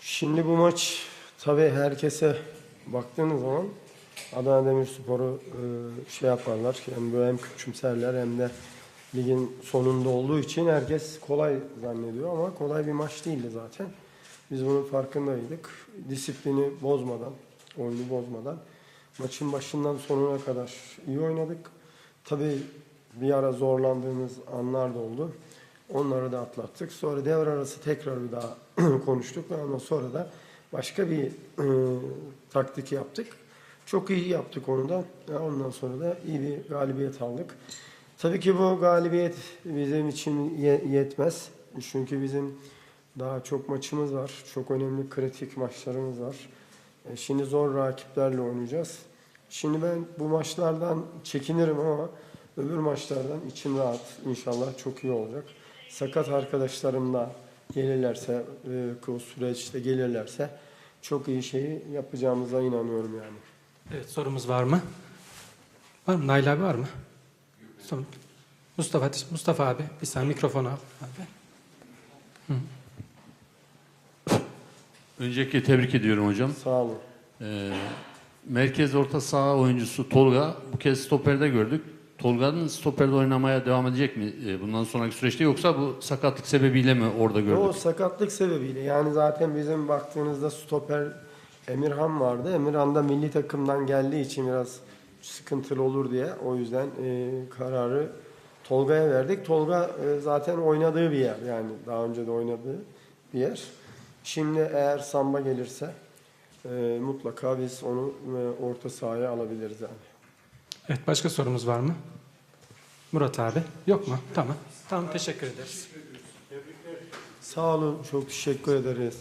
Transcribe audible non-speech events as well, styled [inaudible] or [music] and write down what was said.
Şimdi bu maç tabii herkese baktığınız zaman Adana Demirspor'u e, şey yaparlar. Hem böyle hem küçümserler hem de ligin sonunda olduğu için herkes kolay zannediyor ama kolay bir maç değildi zaten. Biz bunun farkındaydık. Disiplini bozmadan, oyunu bozmadan maçın başından sonuna kadar iyi oynadık. Tabii bir ara zorlandığımız anlar da oldu. Onları da atlattık. Sonra devre arası tekrar bir daha [clears throat] konuştuk ve ondan sonra da başka bir e, taktik yaptık. Çok iyi yaptık onu da. Ondan sonra da iyi bir galibiyet aldık. Tabii ki bu galibiyet bizim için ye- yetmez. Çünkü bizim daha çok maçımız var. Çok önemli kritik maçlarımız var. E, Şimdi zor rakiplerle oynayacağız. Şimdi ben bu maçlardan çekinirim ama öbür maçlardan içim rahat. İnşallah çok iyi olacak. Sakat arkadaşlarım da gelirlerse, e, o süreçte gelirlerse çok iyi şeyi yapacağımıza inanıyorum yani. Evet sorumuz var mı? Var mı? Nail abi var mı? Son- Mustafa Mustafa abi bir saniye mikrofonu al abi. Öncelikle tebrik ediyorum hocam. Sağ olun. Ee, merkez orta saha oyuncusu Tolga bu kez stoperde gördük. Tolga'nın stoperde oynamaya devam edecek mi e, bundan sonraki süreçte yoksa bu sakatlık sebebiyle mi orada gördük? O sakatlık sebebiyle yani zaten bizim baktığınızda stoper Emirhan vardı. Emirhan da milli takımdan geldiği için biraz sıkıntılı olur diye o yüzden e, kararı Tolga'ya verdik. Tolga e, zaten oynadığı bir yer yani daha önce de oynadığı bir yer. Şimdi eğer Samba gelirse e, mutlaka biz onu e, orta sahaya alabiliriz yani. Evet başka sorumuz var mı? Murat abi. Yok mu? Tamam. Tamam teşekkür ederiz. Sağ olun. Çok teşekkür ederiz.